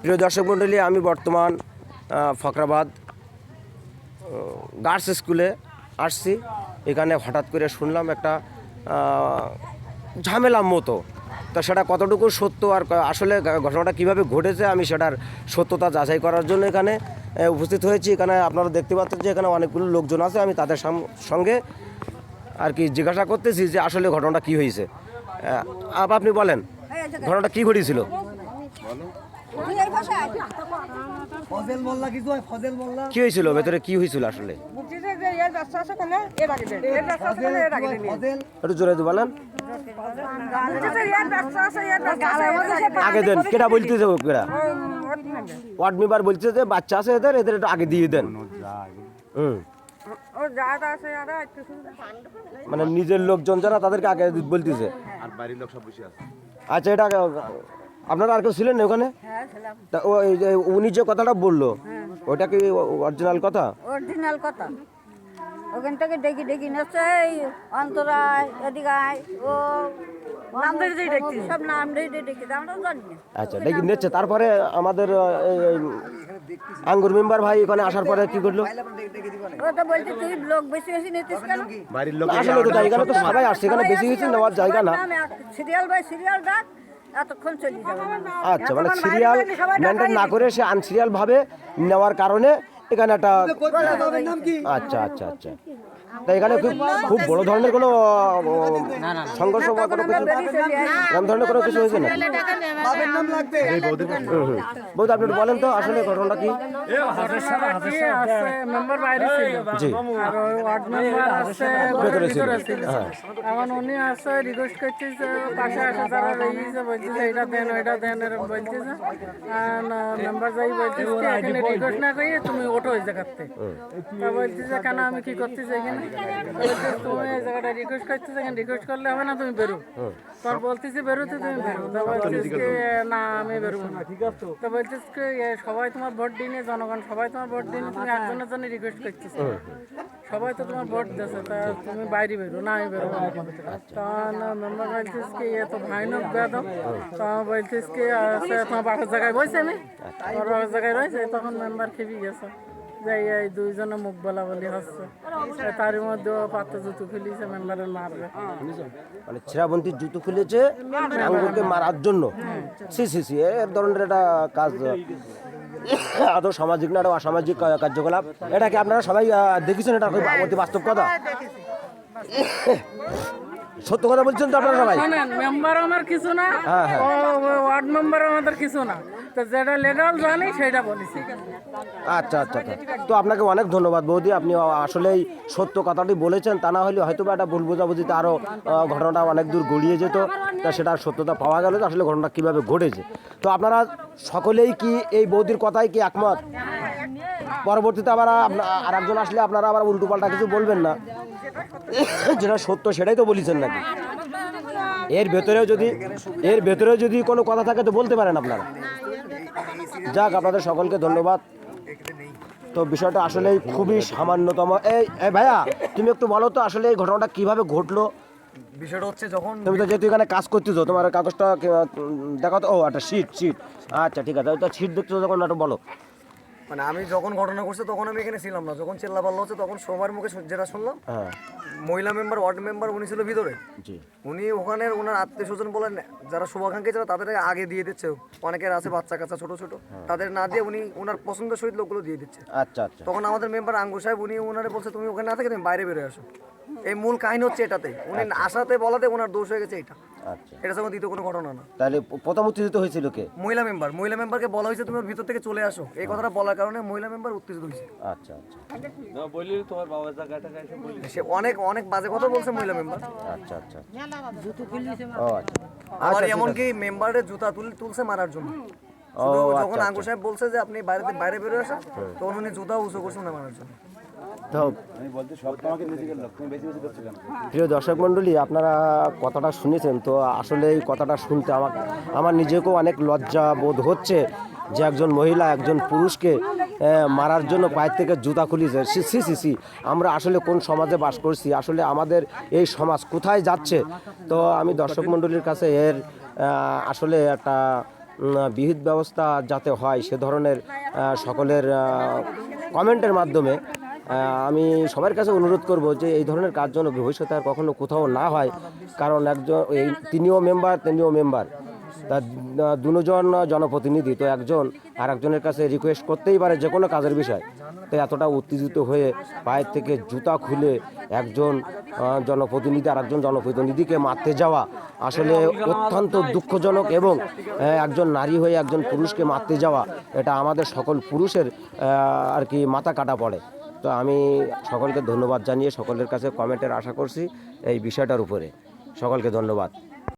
প্রিয় দর্শক মণ্ডলী আমি বর্তমান ফকরাবাদ গার্লস স্কুলে আসছি। এখানে হঠাৎ করে শুনলাম একটা ঝামেলা মতো। তা সেটা কতটুকু সত্য আর আসলে ঘটনাটা কীভাবে ঘটেছে আমি সেটার সত্যতা যাচাই করার জন্য এখানে উপস্থিত হয়েছি। এখানে আপনারা দেখতে পাচ্ছেন যে এখানে অনেকগুলো লোকজন আছে। আমি তাদের সঙ্গে আর কি জিজ্ঞাসা করতেছি যে আসলে ঘটনাটা কি হয়েছে। আপ আপনি বলেন ঘটনাটা কি ঘটেছিল কি হয়েছিল? ভেতরে কি হয়েছিল আসলে? একটু জোরে বলেন। আগে দেন। কেটা বলতেছে কেটা ওই ওর নেবে। ওয়ার্ড মেম্বার বলছে যে বাচ্চা আছে এদের এদের একটু আগে দিয়ে দেন। হুম। মানে নিজের লোকজন যারা তাদেরকে আগে বলতেছে। আর বাড়ির লোক সব বসে আছে। আচ্ছা এটা আপনারা আর কেউ ছিলেন না ওখানে? হ্যাঁ তা ও যে উনি যে কথাটা বলল ওটা কি অরিজিনাল কথা? অরিজিনাল কথা। ওখান থেকে ডেকে ডেকে নেছে এই অন্তরায় এদিকে ও নাম ধরে ধরে দেখছি সব নাম ধরে ধরে আমরা জানি আচ্ছা দেখি নিচ্ছে। তারপরে আমাদের আঙ্গুর মেম্বার ভাই এখানে আসার পরে কি করল? ও তো তুই লোক বেশি বেশি নিতিস কেন? বাড়ির লোক আসলে তো এখানে তো সবাই আসছে এখানে বেশি কিছু নেওয়ার জায়গা না। সিরিয়াল বাই সিরিয়াল ডাক। আচ্ছা মানে সিরিয়াল মেনটেন না করে সে আনসিরিয়াল ভাবে নেওয়ার কারণে এখানে একটা আচ্ছা আচ্ছা আচ্ছা। তা এখানে খুব খুব বড় ধরনের কোনো সংঘর্ষ বা কোনো কিছু এরকম ধরনের কোনো কিছু হয়েছে না বাবার নাম লাগবে বৌদি আপনি বলেন তো আসলে ঘটনাটা কি জি ভেতরে ছিল হ্যাঁ এখন উনি আসছে রিকোয়েস্ট করছে যে পাশে আসে যারা রয়েছে বলছে যে এটা দেন ওইটা দেন এরকম বলছে যে মেম্বার যাই বলছে এখানে রিকোয়েস্ট না করিয়ে তুমি ওঠো ওই জায়গাতে তা বলছে যে কেন আমি কি করতেছি এখানে রিকোয়েস্ট এখানে রিকোয়েস্ট করলে হবে না তুমি বেরো তোর বলতেছি বেরোতে তুমি বলছিস কি না আমি সবাই তোমার ভোট দিনে জনগণ সবাই তোমার ভোট দিনে তুমি একজনের জন্য রিকোয়েস্ট করছিস সবাই তো তোমার ভোট দিয়েছে তা তুমি বাইরে বেরো না আমি বেরোবো তখন মেম্বার বলছিস কি এ তো ভয়ানক বেদম তখন বলছিস কি তোমার বাপের জায়গায় বসে আমি ওর বাপের জায়গায় রয়েছে তখন মেম্বার খেপি গেছে এই দুইজনে মুখ বলা বলি হচ্ছে তার মধ্যে পাত্র জুতো খুলিছে মেম্বারের মারবে। মানে ছেঁড়াবন্তির জুতো খুলেছে আঙ্গুরকে মারার জন্য। সি সি সি এর ধরনের একটা কাজ আদৌ সামাজিক না অসামাজিক কার্যকলাপ? এটা কি আপনারা সবাই দেখেছেন এটা অতি বাস্তব কথা? সত্য কথা বলছেন তো আপনারা সবাই? শোনেন মেম্বার আমার কিছু না হ্যাঁ, হ্যাঁ। ও ওয়ার্ড মেম্বার আমাদের কিছু না। তো যেটা লেগাল জানি সেটা বলেছি। আচ্ছা আচ্ছা আচ্ছা। তো আপনাকে অনেক ধন্যবাদ বৌদি আপনি আসলেই সত্য কথাটি বলেছেন। তা না হলে হয়তো বা একটা ভুল বোঝাবুঝিতে আরও ঘটনাটা অনেক দূর গড়িয়ে যেত। তা সেটা সত্যতা পাওয়া গেল যে আসলে ঘটনাটা কীভাবে ঘটেছে। তো আপনারা সকলেই কি এই বৌদির কথাই কি একমত? পরবর্তীতে আবার আপনা- আর একজন আসলে আপনারা আবার উল্টো পাল্টা কিছু বলবেন না? যেটা সত্য সেটাই তো বলেছেন নাকি? এর ভেতরেও যদি এর ভেতরেও যদি কোনো কথা থাকে তো বলতে পারেন আপনারা। যাক আপনাদের সকলকে ধন্যবাদ। তো বিষয়টা আসলেই খুবই সামান্যতম। এই ভাইয়া তুমি একটু বলো তো আসলে এই ঘটনাটা কীভাবে ঘটলো? বিষয়টা হচ্ছে যখন তুমি তো যেহেতু এখানে কাজ করতেছো তোমার কাগজটা দেখো তো। ও একটা সিট সিট আচ্ছা ঠিক আছে। ওই তো দেখতেছো যখন একটু বলো। মানে আমি যখন ঘটনা করছে তখন আমি এখানে ছিলাম না। যখন চেল্লা পাল্লা হচ্ছে তখন সবার মুখে যেটা শুনলাম হ্যাঁ। মহিলা মেম্বার ওয়ার্ড মেম্বার উনি ছিল ভিতরে। উনি ওখানে ওনার আত্মীয় স্বজন বলেন যারা শুভাকাঙ্ক্ষী ছিল তাদের আগে দিয়ে দিচ্ছে। অনেকের আছে বাচ্চা কাচ্চা ছোট ছোট। তাদের না দিয়ে উনি ওনার পছন্দের সহিত লোকগুলো দিয়ে দিচ্ছে। আচ্ছা আচ্ছা। তখন আমাদের মেম্বার আঙ্গুর সাহেব উনি ওনারে বলছে তুমি ওখানে না থেকে তুমি বাইরে বেরোয় আসো। এই মূল কাহিনী হচ্ছে এটাতে। উনি আসাতে বলাতে ওনার দোষ হয়ে গেছে এটা। আচ্ছা। এটা সঙ্গে দ্বিতীয় কোনো ঘটনা না। তাহলে প্রথম উত্তেজিত হয়েছিল কে? মহিলা মেম্বার মহিলা মেম্বারকে বলা হয়েছে তুমি ওর ভিতর থেকে চলে আসো। এই কথাটা বলার কারণে মহিলা মেম্বার উত্তেজিত হয়েছে। আচ্ছা আচ্ছা। সে অনেক অনেক বাজে কথা বলছে মহিলা মেম্বার আচ্ছা আচ্ছা ও আচ্ছা। আবার এমনকি মেম্বারের জুতা তুল তুলছে মারার জন্য। আচ্ছা, যখন আঙ্গুর সাহেব বলছে যে আপনি বাইরে বাইরে বেরোয় আসেন তখন উনি জুতা উঁচু করছেন না মারার জন্য। তো প্রিয় দর্শক মণ্ডলী আপনারা কথাটা শুনেছেন তো আসলে এই কথাটা শুনতে আমার আমার নিজেকেও অনেক লজ্জা বোধ হচ্ছে যে একজন মহিলা একজন পুরুষকে মারার জন্য পায়ের থেকে জুতা খুলিয়েছে। সি সি সি আমরা আসলে কোন সমাজে বাস করছি? আসলে আমাদের এই সমাজ কোথায় যাচ্ছে? তো আমি দর্শক মণ্ডলীর কাছে এর আসলে একটা বিহিত ব্যবস্থা যাতে হয় সে ধরনের সকলের কমেন্টের মাধ্যমে আমি সবার কাছে অনুরোধ করব যে এই ধরনের কাজ যেন ভবিষ্যতে আর কখনো কোথাও না হয়। কারণ একজন এই তিনিও মেম্বার তিনিও মেম্বার তা আহ, দুজন জনপ্রতিনিধি তো একজন আর একজনের কাছে রিকোয়েস্ট করতেই পারে যে কোনো কাজের বিষয়। তো এতটা উত্তেজিত হয়ে পায়ের থেকে জুতা খুলে একজন জনপ্রতিনিধি আর একজন জনপ্রতিনিধিকে মারতে যাওয়া আসলে অত্যন্ত দুঃখজনক এবং একজন নারী হয়ে একজন পুরুষকে মারতে যাওয়া এটা আমাদের সকল পুরুষের আর কি মাথা কাটা পড়ে। তো আমি সকলকে ধন্যবাদ জানিয়ে সকলের কাছে কমেন্টের আশা করছি এই বিষয়টার উপরে। সকলকে ধন্যবাদ।